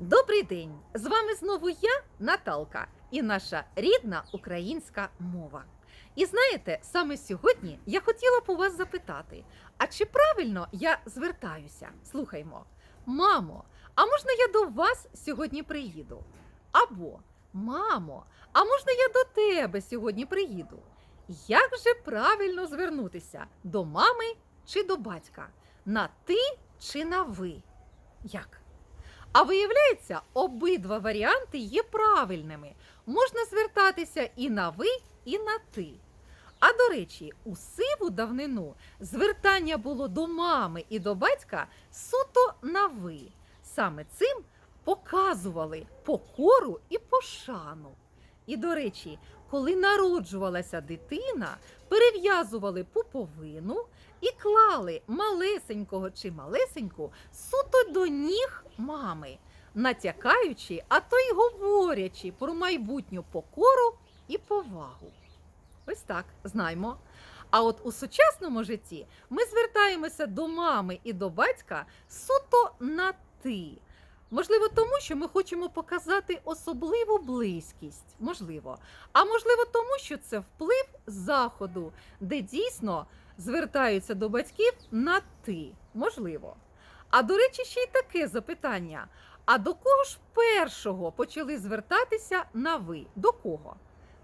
Добрий день! З вами знову я, Наталка, і наша рідна українська мова. І знаєте, саме сьогодні я хотіла б у вас запитати: а чи правильно я звертаюся? Слухаймо, мамо, а можна я до вас сьогодні приїду? Або мамо, а можна я до тебе сьогодні приїду? Як же правильно звернутися до мами чи до батька? На ти чи на ви? Як? А виявляється, обидва варіанти є правильними. Можна звертатися і на ви, і на ти. А до речі, у сиву давнину звертання було до мами і до батька суто на ви. Саме цим показували покору і пошану. І до речі, коли народжувалася дитина, перев'язували пуповину і клали малесенького чи малесеньку суто до ніг мами, натякаючи, а то й говорячи про майбутню покору і повагу. Ось так, знаймо. А от у сучасному житті ми звертаємося до мами і до батька суто на ти. Можливо, тому що ми хочемо показати особливу близькість, можливо. А можливо, тому що це вплив заходу, де дійсно звертаються до батьків на ти, можливо. А до речі, ще й таке запитання: а до кого ж першого почали звертатися на ви? До кого?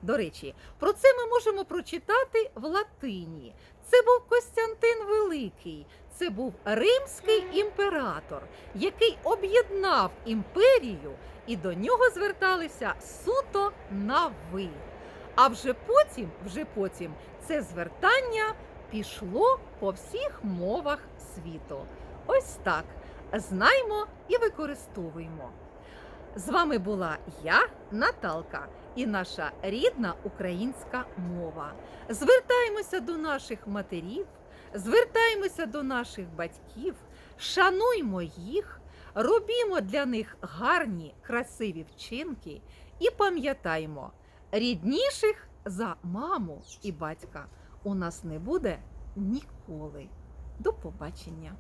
До речі, про це ми можемо прочитати в латині. Це був Костянтин Великий, це був римський імператор, який об'єднав імперію, і до нього зверталися суто на ви. А вже потім, вже потім, це звертання пішло по всіх мовах світу. Ось так. Знаймо і використовуємо. З вами була я, Наталка, і наша рідна українська мова. Звертаємося до наших матерів, звертаємося до наших батьків, шануймо їх, робімо для них гарні, красиві вчинки і пам'ятаймо, рідніших за маму і батька у нас не буде ніколи. До побачення!